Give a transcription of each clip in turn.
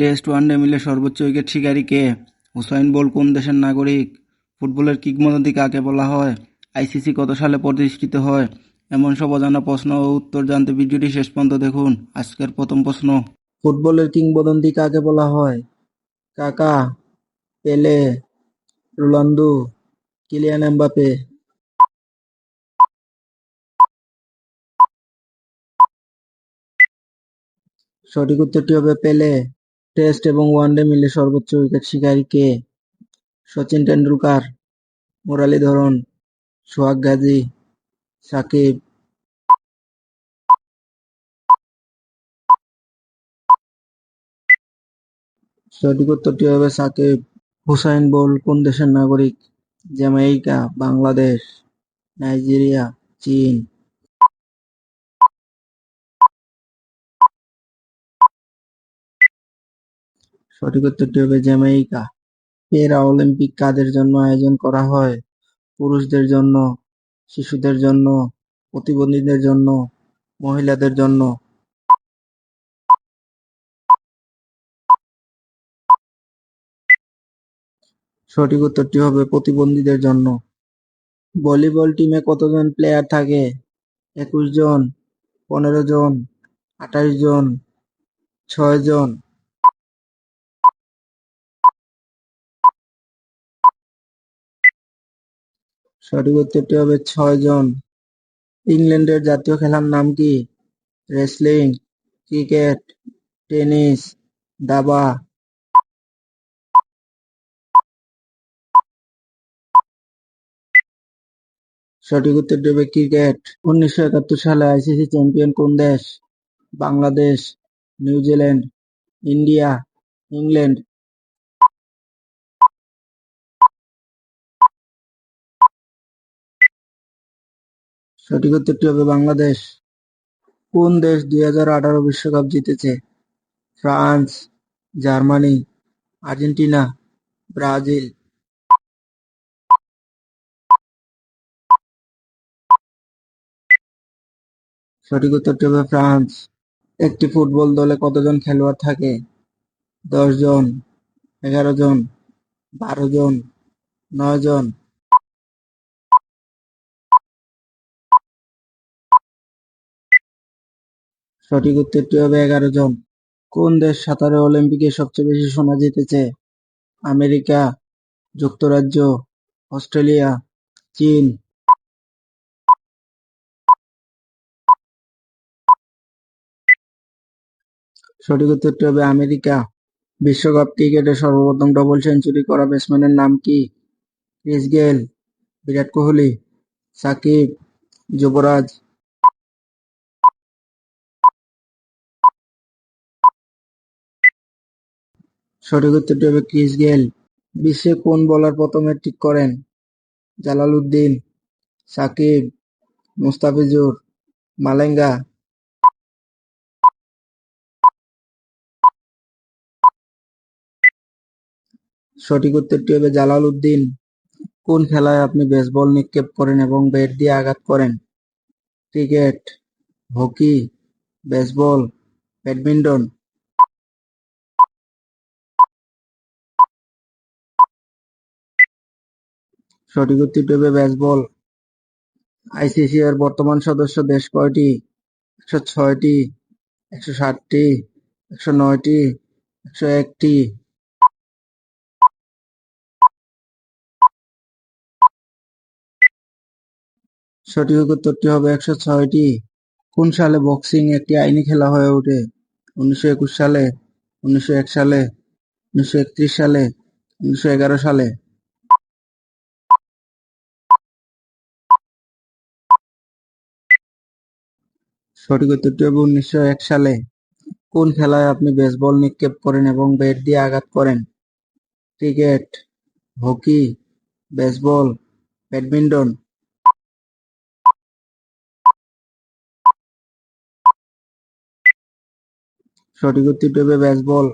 Test one day মিলে সর্বোচ্চ wicket শিকারী কে? হুসাইন বোল্ট কোন দেশের নাগরিক? ফুটবলের কিংবদন্তি কাকে বলা হয়? আইসিসি কত সালে প্রতিষ্ঠিত হয়? এমন সব অজানা প্রশ্ন ও উত্তর জানতে ভিডিওটি শেষ পর্যন্ত দেখুন। আজকের প্রথম প্রশ্ন। ফুটবলের কিংবদন্তি কাকে বলা হয়? কাকা, পেলে, রোনালদো, কিলিয়ান এমবাপ্পে? সঠিক উত্তরটি হবে পেলে। টেস্ট এবং ওয়ানডে মিলে সর্বোচ্চ উইকেট শিকারী কে? শচীন টেন্ডুলকার, মুরলীধরন, সোহাগ গাজী, সাকিব? সঠিক উত্তরটি হবে সাকিব। হুসাইন বোল্ট কোন দেশের নাগরিক? জ্যামাইকা, বাংলাদেশ, নাইজেরিয়া, চীন? সঠিক উত্তরটি হবে জ্যামাইকা। প্যারা অলিম্পিক কাদের জন্য আয়োজন করা হয়? পুরুষদের জন্য, শিশুদের জন্য, প্রতিবন্ধীদের জন্য, মহিলাদের জন্য? সঠিক উত্তরটি হবে প্রতিবন্ধীদের জন্য। ভলিবল টিমে কতজন প্লেয়ার থাকে? একুশ জন, পনেরো জন, আঠাশ জন, ছয় জন? সঠিক উত্তরটি হবে ছয় জন। ইংল্যান্ডের জাতীয় খেলার নাম কি? রেসলিং, ক্রিকেট, টেনিস, দাবা? সঠিক উত্তরটি হবে ক্রিকেট। উনিশশো একাত্তর সালে আইসিসি চ্যাম্পিয়ন কোন দেশ? Bangladesh, New Zealand, India, England? সঠিক উত্তরটি হবে বাংলাদেশ। কোন দেশ দুই হাজার আঠারো বিশ্বকাপ জিতেছে? France, Germany, Argentina, Brazil? সঠিক উত্তরটি হবে ফ্রান্স। একটি ফুটবল দলে কতজন খেলোয়াড় থাকে? দশ জন, এগারো জন, বারো জন, নয় জন? সঠিক উত্তরটি হবে এগারো জন। কোন দেশ সাঁতারে অলিম্পিকে সবচেয়ে বেশি সোনা জিতেছে? আমেরিকা, যুক্তরাজ্য, অস্ট্রেলিয়া, চীন? সঠিক উত্তরটি হবে আমেরিকা। বিশ্বকাপ ক্রিকেটে সর্বপ্রথম ডবল সেঞ্চুরি করা ব্যাটসম্যানের নাম কি? ক্রিস গেল বিরাট কোহলি, সাকিব, যুবরাজ? সঠিক উত্তরটি হবে ক্রিস গেইল। বিশ্বে কোন বোলার প্রথম হ্যাট্রিক করেন? জালালউদ্দিন, সাকিব, মুস্তাফিজুর, মালেঙ্গা সঠিক উত্তরটি হবে জালালউদ্দিন। কোন খেলায় আপনি বেসবল নিক্ষেপ করেন এবং ব্যাট দিয়ে আঘাত করেন? Cricket, hockey, baseball, badminton? সঠিক উত্তরটি হবে বেসবল। আইসিসি এর বর্তমান সদস্য দেশ কয়টি? একশো ছয়টি, একশো ষাটটি, একশো নয়টি, একশো একটি? সঠিক উত্তরটি হবে একশো ছয়টি। কোন সালে বক্সিং একটি আইনি খেলা হয়ে ওঠে? উনিশশো একুশ সালে, উনিশশো এক সালে, উনিশশো একত্রিশ সালে, উনিশশো এগারো সালে? সঠিক উত্তরটি হবে উনিশশো এক সালে। কোন খেলায় আপনি বেসবল নিক্ষেপ করেন এবং ব্যাট দিয়ে আঘাত করেন? Cricket, hockey, baseball, badminton? সঠিক উত্তরটি হবে বেসবল।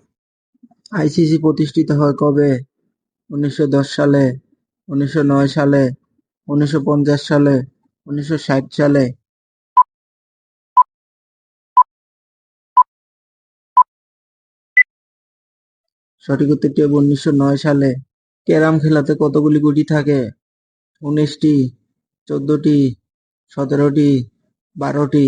আইসিসি প্রতিষ্ঠিত হয় কবে? উনিশশো দশ সালে, উনিশশো নয় সালে, উনিশশো পঞ্চাশ সালে, উনিশশো ষাট সালে? সঠিক উত্তরটি হবে উনিশশো নয় সালে। ক্যারাম খেলাতে কতগুলি গুটি থাকে? উনিশটি, চোদ্দটি, সতেরোটি, বারোটি।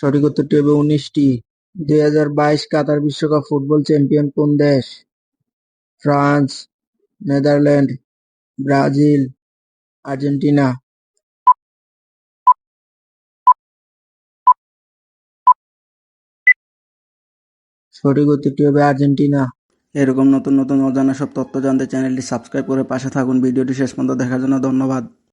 সঠিক উত্তরটি হবে উনিশটি। দুই হাজার বাইশ কাতার বিশ্বকাপ ফুটবল চ্যাম্পিয়ন কোন দেশ? France, Netherland, Brazil, Argentina. সঠিক উত্তরটি হবে আর্জেন্টিনা। এরকম নতুন নতুন অজানা সব তথ্য জানতে চ্যানেলটি সাবস্ক্রাইব করে পাশে থাকুন। ভিডিওটি শেষ পর্যন্ত দেখার জন্য ধন্যবাদ।